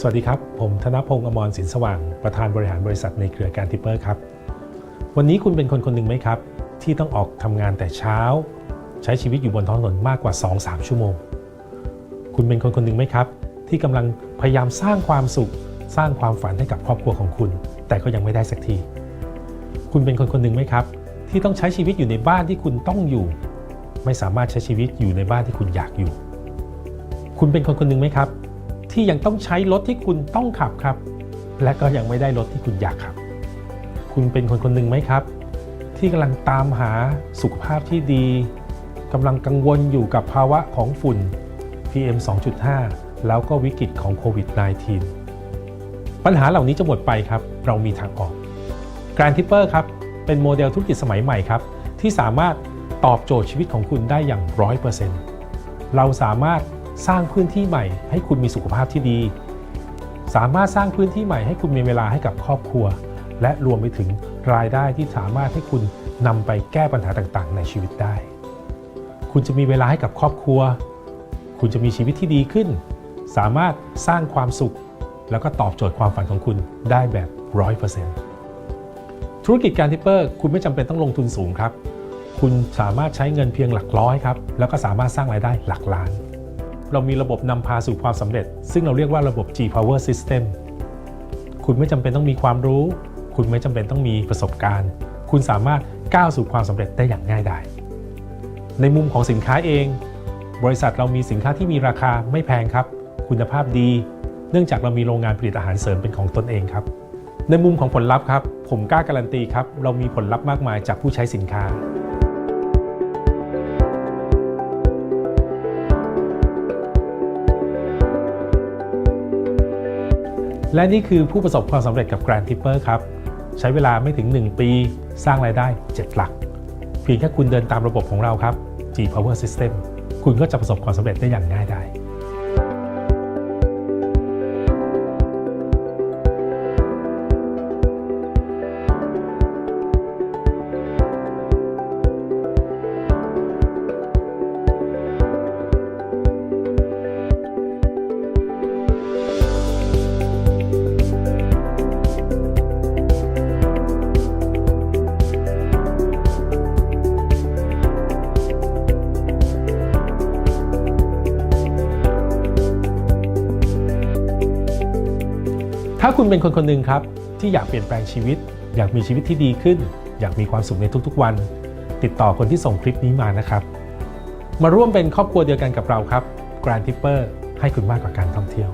สวัสดีครับ ผมธนพงศ์อมรสินสว่าง ประธานบริหารบริษัทในเครือการทิปเปอร์ครับ วันนี้คุณเป็นคนคนหนึ่งไหมครับ ที่ต้องออกทำงานแต่เช้า ใช้ชีวิตอยู่บนท้องถนนมากกว่า 2-3 ชั่วโมง คุณเป็นคนคนหนึ่งไหมครับ ที่กำลังพยายามสร้างความสุข สร้างความฝันให้กับครอบครัวของคุณ แต่ก็ยังไม่ได้สักที คุณเป็นคนคนหนึ่งไหมครับ ที่ต้องใช้ชีวิตอยู่ในบ้านที่คุณต้องอยู่ ไม่สามารถใช้ชีวิตอยู่ในบ้านที่คุณอยากอยู่ คุณเป็นคนคนหนึ่งไหมครับ ที่ยังต้องใช้รถที่คุณต้องขับครับ และก็ยังไม่ได้รถที่คุณอยากขับ คุณเป็นคนคนหนึ่งไหมครับ ที่กำลังตามหาสุขภาพที่ดีกำลังกังวลอยู่กับภาวะของฝุ่น PM 2.5 แล้วก็วิกฤตของโควิด -19 ปัญหาเหล่านี้จะหมดไปครับ เรามีทางออก g r a n d Tipper ครับ เป็นโมเดลธุรกิจสมัยใหม่ครับ ที่สามารถตอบโจทย์ชีวิตของคุณได้อย่าง 100%เราสามารถ สร้างพื้นที่ใหม่ ให้คุณมีสุขภาพที่ดี สามารถสร้างพื้นที่ใหม่ให้คุณมีเวลาให้กับครอบครัว และรวมไปถึงรายได้ที่สามารถให้คุณนำไปแก้ปัญหาต่างๆ ในชีวิตได้ คุณจะมีเวลาให้กับครอบครัว คุณจะมีชีวิตที่ดีขึ้น สามารถสร้างความสุข แล้วก็ตอบโจทย์ความฝันของคุณได้แบบ 100%ธุรกิจการทิปเปอร์คุณไม่จำเป็นต้องลงทุนสูงครับ คุณสามารถใช้เงินเพียงหลักร้อยครับ แล้วก็สามารถสร้างรายได้หลักล้าน เรามีระบบนำพาสู่ความสำเร็จ ซึ่งเราเรียกว่าระบบ G Power System คุณไม่จำเป็นต้องมีความรู้ คุณไม่จำเป็นต้องมีประสบการณ์ คุณสามารถก้าวสู่ความสำเร็จได้อย่างง่ายดายในมุมของสินค้าเอง บริษัทเรามีสินค้าที่มีราคาไม่แพงครับ คุณภาพดี เนื่องจากเรามีโรงงานผลิตอาหารเสริมเป็นของตนเองครับ ในมุมของผลลัพธ์ครับ ผมกล้าการันตีครับ เรามีผลลัพธ์มากมายจากผู้ใช้สินค้า และนี่คือผู้ประสบความสำเร็จกับ Grand Tipper ครับ ใช้เวลาไม่ถึง 1 ปี สร้างรายได้ 7 หลัก เพียงแค่คุณเดินตามระบบของเราครับ G Power System คุณก็จะประสบความสำเร็จได้อย่างง่ายด ถ้าคุณเป็นคนคนหนึ่งครับ ที่อยากเปลี่ยนแปลงชีวิต อยากมีชีวิตที่ดีขึ้น อยากมีความสุขในทุกๆวัน ติดต่อคนที่ส่งคลิปนี้มานะครับ มาร่วมเป็นครอบครัวเดียวกันกับเราครับ Grand Tipper ให้คุณมากกว่าการท่องเที่ยว